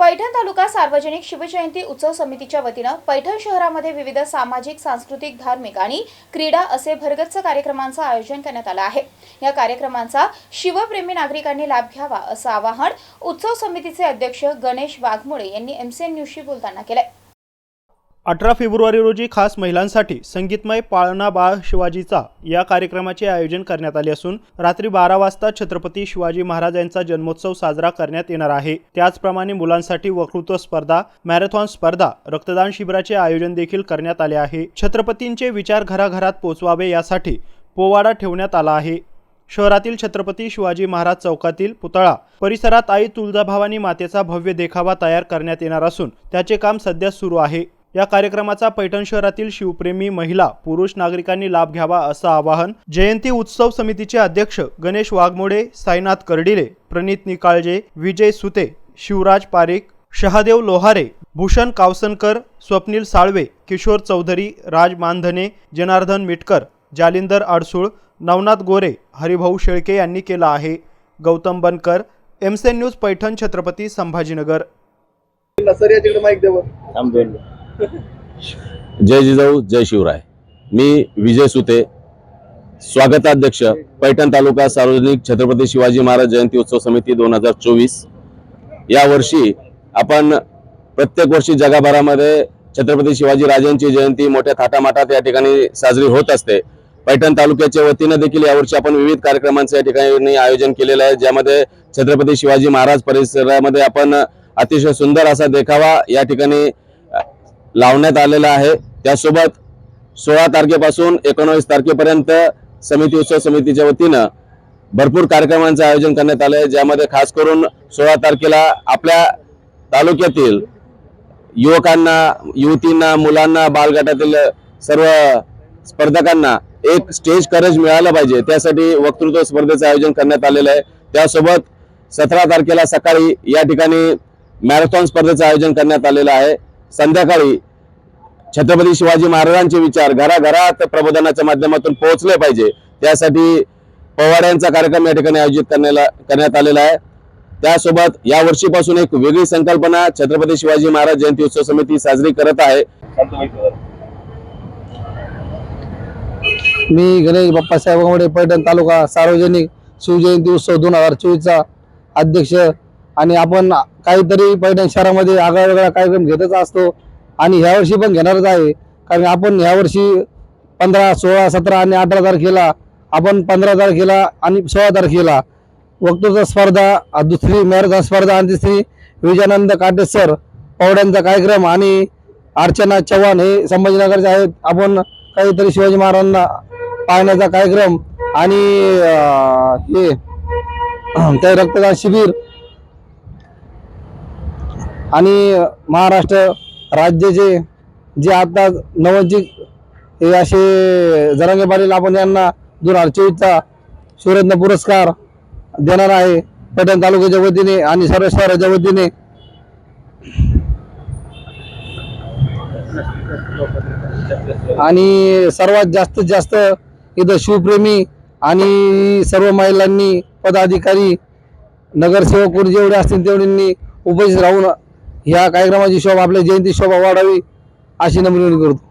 पैठण तालुका सार्वजनिक शिवजयंती उत्सव समितीच्या वतीनं पैठण शहरामध्ये विविध सामाजिक सांस्कृतिक धार्मिक आणि क्रीडा असे भरगच्च कार्यक्रमांचं आयोजन करण्यात आलं आहे. या कार्यक्रमांचा शिवप्रेमी नागरिकांनी लाभ घ्यावा असं आवाहन उत्सव समितीचे अध्यक्ष गणेश वाघमोडे यांनी एमसीएन न्यूजशी बोलताना केलंय. अठरा फेब्रुवारी रोजी खास महिलांसाठी संगीतमय पाळणा बाळ शिवाजीचा या कार्यक्रमाचे आयोजन करण्यात आले असून रात्री बारा वाजता छत्रपती शिवाजी महाराज यांचा जन्मोत्सव साजरा करण्यात येणार आहे. त्याचप्रमाणे मुलांसाठी वक्तृत्व स्पर्धा मॅरेथॉन स्पर्धा रक्तदान शिबिराचे आयोजन देखील करण्यात आले आहे. छत्रपतींचे विचार घराघरात पोचवावे यासाठी पोवाडा ठेवण्यात आला आहे. शहरातील छत्रपती शिवाजी महाराज चौकातील पुतळा परिसरात आई तुळजाभवानी मातेचा भव्य देखावा तयार करण्यात येणार असून त्याचे काम सध्या सुरू आहे. या कार्यक्रमाचा पैठण शहरातील शिवप्रेमी महिला पुरुष नागरिकांनी लाभ घ्यावा असं आवाहन जयंती उत्सव समितीचे अध्यक्ष गणेश वाघमोडे साईनाथ कर्डिले प्रणित निकाळजे विजय सुते शिवराज पारेख शहादेव लोहारे भूषण कावसनकर स्वप्नील साळवे किशोर चौधरी राज मानधने जनार्दन मिटकर जालिंदर आडसूळ नवनाथ गोरे हरिभाऊ शेळके यांनी केला आहे. गौतम बनकर एमसेन न्यूज पैठण छत्रपती संभाजीनगर. जय जिजाऊ जय शिवराय. मी विजय सुते स्वागताध्यक्ष पैठण तालुका सार्वजनिक छत्रपती शिवाजी महाराज जयंती उत्सव समिती दोन हजार चोवीस. या वर्षी आपण प्रत्येक वर्षी जगभरामध्ये छत्रपती शिवाजी राजांची जयंती मोठ्या थाटामाटात या ठिकाणी साजरी होत असते. पैठण तालुक्याच्या वतीनं देखील यावर्षी आपण विविध कार्यक्रमांचं या ठिकाणी आयोजन केलेलं आहे ज्यामध्ये छत्रपती शिवाजी महाराज परिसरामध्ये आपण अतिशय सुंदर असा देखावा या ठिकाणी लावण्यात आलेला आहे. त्यासोबत सोळा तारखेपासून एकोणावीस तारखेपर्यंत समिती उत्सव समितीच्या वतीनं भरपूर कार्यक्रमांचं आयोजन करण्यात आलं आहे ज्यामध्ये खास करून सोळा तारखेला आपल्या तालुक्यातील युवकांना युवतींना मुलांना बालगटातील सर्व स्पर्धकांना एक स्टेज करेज मिळालं पाहिजे. त्यासाठी वक्तृत्व स्पर्धेचं आयोजन करण्यात आलेलं आहे. त्यासोबत सतरा तारखेला सकाळी या ठिकाणी मॅरेथॉन स्पर्धेचं आयोजन करण्यात आलेलं आहे. संध्याकाळी छत्रपती शिवाजी महाराजांचे विचार घराघरात प्रबोधनाच्या माध्यमातून पोहोचले पाहिजे. त्यासाठी पवाड्यांचा कार्यक्रम या ठिकाणी आयोजित करण्याला करण्यात आलेला आहे. त्यासोबत या वर्षीपासून एक वेगळी संकल्पना छत्रपती शिवाजी महाराज जयंती उत्सव समिती साजरी करत आहे. मी गणेश बाप्पासाहेब अंगवडे पैठण तालुका सार्वजनिक शिवजयंती उत्सव दोन हजार चोवीसचा अध्यक्ष. आणि आपण काहीतरी पैठण शहरामध्ये आगळा वेगळा कार्यक्रम घेतच असतो. आणि ह्यावर्षी पण घेणारच आहे. कारण आपण ह्यावर्षी पंधरा सोळा सतरा आणि अठरा तारखेला आपण पंधरा तारखेला आणि सोळा तारखेला वक्तृत्व स्पर्धा दुसरी मॅरेथॉन स्पर्धा आणि तिसरी विजयानंद काटे सर पवड्यांचा कार्यक्रम आणि अर्चना चव्हाण हे संभाजीनगरचे आहेत. आपण काहीतरी शिवाजी महाराजांना पाहण्याचा कार्यक्रम आणि हे ते रक्तदान शिबिर आणि महाराष्ट्र राज्याचे जे आता नवजिक हे असे जरांगे पाटील आपण यांना दोन हजार चोवीसचा सुरत्न पुरस्कार देणार आहे. पैठण तालुक्याच्या वतीने आणि सर्व शहराच्या वतीने. आणि सर्वात जास्तीत जास्त इथं शिवप्रेमी आणि सर्व महिलांनी पदाधिकारी नगरसेवक जेवढे असतील तेवढ्यांनी उपस्थित राहून या कार्यक्रमाची शोभा आपल्या जयंती शोभा वाढावी अशी नम्र विनंती करतो.